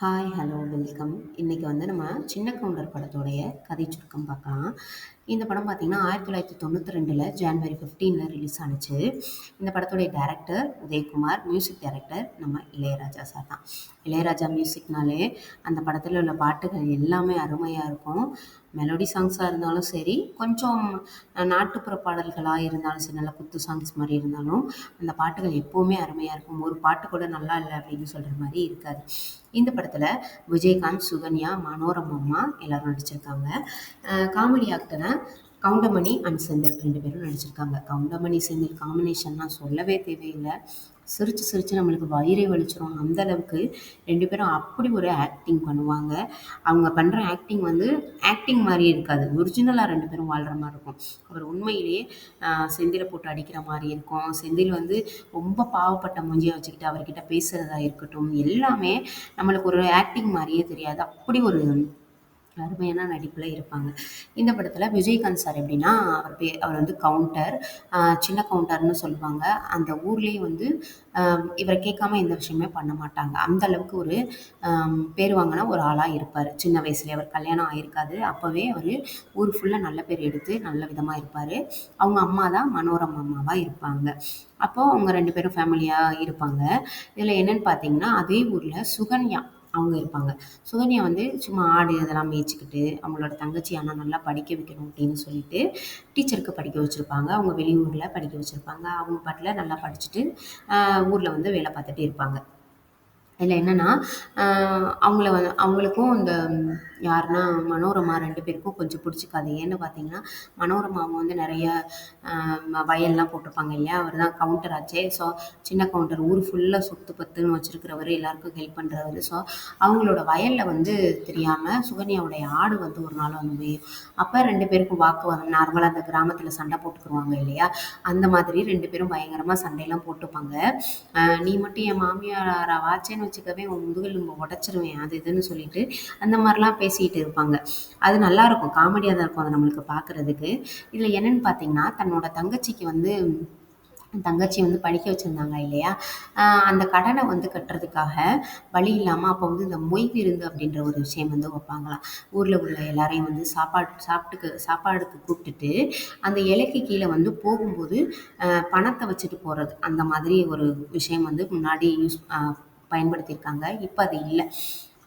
Hi, hello, welcome. இன்னைக்கு வந்து நம்ம சின்ன கவுண்டர் படத்தோடைய கதை சுருக்கம் பார்க்கலாம். இந்த படம் பார்த்தீங்கன்னா, 1992ல ஜான்வரி 15ல ரிலீஸ் ஆனுச்சு. இந்த படத்துடைய டேரக்டர் உதயகுமார், மியூசிக் டைரக்டர் நம்ம இளையராஜா சார் தான். இளையராஜா மியூசிக்னாலே அந்த படத்தில் உள்ள பாட்டுகள் எல்லாமே அருமையாக இருக்கும். மெலோடி சாங்ஸாக இருந்தாலும் சரி, கொஞ்சம் நாட்டுப்புற பாடல்களாக இருந்தாலும் சரி, நல்ல குத்து சாங்ஸ் மாதிரி இருந்தாலும், அந்த பாட்டுகள் எப்போவுமே அருமையாக இருக்கும். ஒரு பாட்டு கூட நல்லா இல்லை அப்படின்னு சொல்கிற மாதிரி இருக்காது. இந்த படத்தில் விஜயகாந்த், சுகன்யா, மனோரம் அம்மா எல்லாரும் நடிச்சிருக்காங்க. காமெடி ஆக்டரா கவுண்டமணி அண்ட் செந்தில் ரெண்டு பேரும் நடிச்சிருக்காங்க. கவுண்டமணி, செந்தில் காம்பினேஷன்லாம் சொல்லவே தேவையில்லை சிரித்து சிரித்து நம்மளுக்கு வயிறே வலிச்சிரும். அந்த அளவுக்கு 2 பேரும் அப்படி ஒரு ஆக்டிங் பண்ணுவாங்க. அவங்க பண்ணுற ஆக்டிங் வந்து ஆக்டிங் மாதிரியே இருக்காது. ஒரிஜினலாக ரெண்டு பேரும் வாழ்கிற மாதிரி இருக்கும். அவர் உண்மையிலேயே செந்திலை போட்டு அடிக்கிற மாதிரி இருக்கும். செந்தில் வந்து ரொம்ப பாவப்பட்ட மூஞ்சியை வச்சுக்கிட்டு அவர்கிட்ட பேசுகிறதா இருக்கட்டும், எல்லாமே நம்மளுக்கு ஒரு ஆக்டிங் மாதிரியே தெரியாது. அப்படி ஒரு அருமையான நடிப்பில் இருப்பாங்க. இந்த படத்தில் விஜயகாந்த் சார் எப்படின்னா, அவர் பே அவர் வந்து கவுண்டர். சின்ன கவுண்டர்னு சொல்லுவாங்க. அந்த ஊர்லேயே வந்து இவரை கேட்காம எந்த விஷயமுமே பண்ண மாட்டாங்க. அந்த அளவுக்கு ஒரு பேர் வாங்கினா ஒரு ஆளாக இருப்பார் சின்ன வயசுலேயே அவர் கல்யாணம் ஆயிருக்காது. அப்போவே அவர் ஊர் ஃபுல்லாக நல்ல பேர் எடுத்து நல்ல விதமாக இருப்பார் அவங்க அம்மா தான் மனோரம் அம்மாவாக இருப்பாங்க. அப்போது அவங்க ரெண்டு பேரும் ஃபேமிலியாக இருப்பாங்க. இதில் என்னென்னு பார்த்தீங்கன்னா, அதே ஊரில் சுகன்யா அவங்க இருப்பாங்க. சுகன்யா வந்து சும்மா ஆடு இதெல்லாம் மேய்ச்சிக்கிட்டு அவங்களோட தங்கச்சி ஆனால் நல்லா படிக்க வைக்கணும் அப்படின்னு சொல்லிட்டு, டீச்சருக்கு படிக்க வச்சுருப்பாங்க அவங்க வெளியூரில் படிக்க வச்சுருப்பாங்க அவங்க பாட்டில் நல்லா படிச்சுட்டு, ஊரில் வந்து வேலை பார்த்துட்டு இருப்பாங்க. இதில் என்னன்னா, அவங்கள வந்து அவங்களுக்கும் இந்த யாருன்னா மனோரமா ரெண்டு பேருக்கும் கொஞ்சம் பிடிச்சிக்காது ஏன்னு பார்த்தீங்கன்னா, மனோரமா அவங்க வந்து நிறைய வயல்லாம் போட்டிருப்பாங்க இல்லையா? அவர் தான் கவுண்டர் ஆச்சே. ஸோ சின்ன கவுண்டர் ஊர் ஃபுல்லாக சொத்து பத்துன்னு வச்சுருக்கிறவர் எல்லாருக்கும் ஹெல்ப் பண்ணுறவர் ஸோ அவங்களோட வயலில் வந்து தெரியாமல் சுகன்யாவுடைய ஆடு வந்து ஒரு நாள் வந்து மேயும். அப்போ ரெண்டு பேருக்கும் வாக்குவாதம் நார்மலாக அந்த கிராமத்தில் சண்டை போட்டுக்குருவாங்க இல்லையா? அந்த மாதிரி ரெண்டு பேரும் பயங்கரமாக சண்டையெல்லாம் போட்டுப்பாங்க. "நீ மட்டும் என் மாமியாராவாச்சேன்னு வச்சுக்கவே உன் முதுகெலும்ப உடச்சிருவேன் அது இதுன்னு சொல்லிட்டு, அந்த மாதிரிலாம் பேசிட்டு இருப்பாங்க. அது நல்லாருக்கும். காமெடியாக தான் இருக்கும். அது நம்மளுக்கு பார்க்கறதுக்கு. இதில் என்னன்னு பார்த்தீங்கன்னா, தன்னோட தங்கச்சிக்கு வந்து தங்கச்சி வந்து படிக்க வச்சுருந்தாங்க இல்லையா? அந்த கடனை வந்து கட்டுறதுக்காக வழி இல்லாமல் அப்போ வந்து இந்த மொய் விருந்து அப்படின்ற ஒரு விஷயம் வந்து வைப்பாங்களாம். ஊரில் உள்ள எல்லாரையும் வந்து சாப்பாடு சாப்பிட்டுக்கு சாப்பாடுக்கு கூப்பிட்டுட்டு, அந்த இலைக்கு கீழே வந்து போகும்போது பணத்தை வச்சுட்டு போகிறது அந்த மாதிரி ஒரு விஷயம் வந்து முன்னாடி யூஸ் பயன்படுத்தியிருக்காங்க. இப்போ அது இல்லை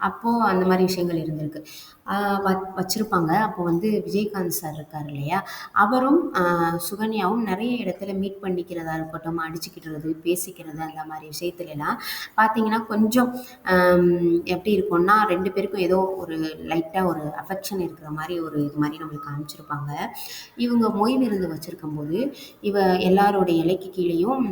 அப்போ அந்த மாதிரி விஷயங்கள் இருந்திருக்கு. அ வச்சிருப்பாங்க. அப்போ வந்து விஜயகாந்த் சார் இருக்கார் இல்லையா? அவரும் சுகன்யாவும் நிறைய இடத்துல மீட் பண்ணிக்கிறதா இருக்கட்டும், அடிச்சுக்கிடுறது, பேசிக்கிறது அந்த மாதிரி விஷயத்துலலாம் பார்த்தீங்கன்னா, கொஞ்சம் எப்படி இருக்கும்னா, ரெண்டு பேருக்கும் ஏதோ ஒரு லைட்டாக ஒரு அஃபெக்ஷன் இருக்கிற மாதிரி ஒரு இது மாதிரி நம்மளுக்கு காமிச்சிருப்பாங்க. இவங்க மொய் விருந்து வச்சிருக்கும்போது, இவ எல்லாரோட இலைக்கு கீழேயும்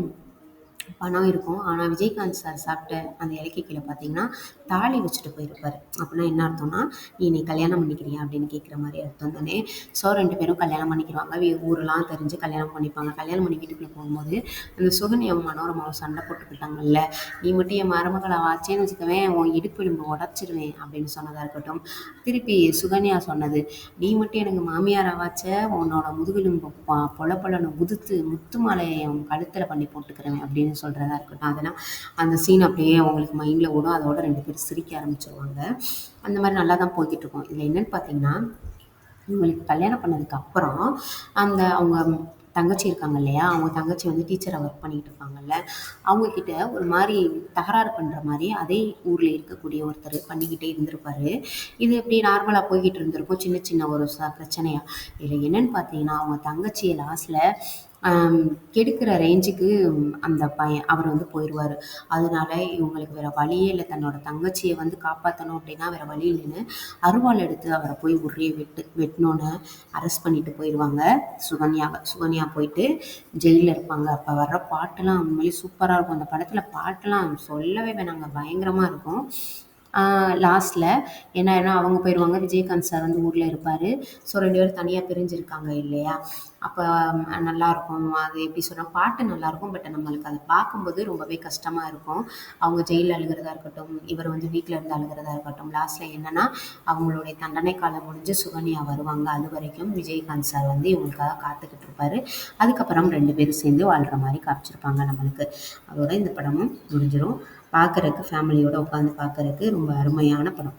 பணம் இருக்கும். ஆனா விஜயகாந்த் சார் சாப்பிட்ட அந்த இலைக்கு கீழே பார்த்தீங்கன்னா, தாலி வச்சுட்டு போயிருப்பாரு. அப்படின்னா என்ன அர்த்தம்னா, "நீ என்னை கல்யாணம் பண்ணிக்கிறியா?" அப்படின்னு கேட்குற மாதிரி அர்த்தம் தானே. ஸோ ரெண்டு பேரும் கல்யாணம் பண்ணிக்கிறாங்க ஊரெலாம் தெரிஞ்சு கல்யாணம் பண்ணிப்பாங்க. கல்யாணம் பண்ணி வீட்டுக்குள்ளே போகும்போது, அந்த சுகன்யாவும் மனோரமாவும் சண்டை போட்டுக்கிட்டாங்கல்ல, "நீ மட்டும் என் மருமகளை வாச்சேன்னு வச்சுக்கவேன், உன் இடுப்பு எலும்பு உடச்சிருவேன் அப்படின்னு சொன்னதா இருக்கட்டும். திருப்பி சுகன்யா சொன்னது, "நீ மட்டும் எனக்கு மாமியார் வாச்ச, உன்னோட முதுகெலும்பு பொல பொலன்னு உதுத்து முத்து மாலையை உன் கழுத்தில் பண்ணி போட்டுக்கிறேன்." அப்படின்னு சொல்றதா இருக்கட்டும். அதெல்லாம் அந்த சீன் அப்படியே அவங்களுக்கு மைண்டில் ஓடும். அதோட ரெண்டு பேரும் சிரிக்க ஆரம்பிச்சிருவாங்க அந்த மாதிரி நல்லா தான் போய்கிட்டு இருக்கோம் இதில் என்னன்னு பார்த்தீங்கன்னா, இவங்களுக்கு கல்யாணம் பண்ணதுக்கு அப்புறம், அந்த அவங்க தங்கச்சி இருக்காங்க இல்லையா? அவங்க தங்கச்சி வந்து டீச்சரா ஒர்க் பண்ணிட்டு இருப்பாங்கல்ல, அவங்க கிட்ட ஒரு மாதிரி தகராறு பண்ணுற மாதிரி அதே ஊரில் இருக்கக்கூடிய ஒருத்தர் பண்ணிக்கிட்டே இருந்திருப்பாரு. இது எப்படி நார்மலாக போய்கிட்டு இருந்திருக்கும். சின்ன சின்ன ஒரு ச பிரச்சனையா. இதில் என்னென்னு பார்த்தீங்கன்னா, அவங்க தங்கச்சியை லாஸ்ட்டில் கெடுக்கிற ரேஞ்சுக்கு அந்த பையன் அவர் வந்து போயிடுவார் அதனால இவங்களுக்கு வேற வழியே இல்லை தன்னோட தங்கச்சியை வந்து காப்பாற்றணும் அப்படின்னா வேற வழி இல்லைன்னு அருவாள் எடுத்து அவரை போய் உரிய வெட்டு. வெட்டினோன்னு அரெஸ்ட் பண்ணிட்டு போயிடுவாங்க சுகன்யாவை சுகன்யா போயிட்டு ஜெயிலில் இருப்பாங்க. அப்போ வர்ற பாட்டெல்லாம் உண்மையிலேயே சூப்பராக இருக்கும். அந்த படத்தில் பாட்டெல்லாம் சொல்லவே வேணாங்க. பயங்கரமாக இருக்கும். லாஸ்ட்டில் ஏன்னா என்ன அவங்க போயிடுவாங்க விஜயகாந்த் சார் வந்து ஊரில் இருப்பார். ஸோ ரெண்டு பேரும் தனியாக பிரிஞ்சிருக்காங்க இல்லையா? அப்போ நல்லாயிருக்கும் அது எப்படி சொன்னால் பாட்டு நல்லாயிருக்கும் பட் நம்மளுக்கு அதை பார்க்கும்போது ரொம்பவே கஷ்டமாக இருக்கும். அவங்க ஜெயிலில் அழுகிறதா இருக்கட்டும் இவர் வந்து வீட்டில் இருந்து அழுகிறதா இருக்கட்டும் லாஸ்ட்டில் என்னென்னா அவங்களுடைய தண்டனை காலம் முடிஞ்சு சுகன்யா வருவாங்க அது வரைக்கும். விஜயகாந்த் சார் வந்து இவங்களுக்காக காத்துக்கிட்டு இருப்பார். அதுக்கப்புறம் ரெண்டு பேரும் சேர்ந்து வாழ்கிற மாதிரி காமிச்சிருப்பாங்க நம்மளுக்கு. அதோட இந்த படமும் முடிஞ்சிடும் பார்க்குறக்கு ஃபேமிலியோட உட்காந்து பார்க்குறக்கு ரொம்ப அருமையான படம்.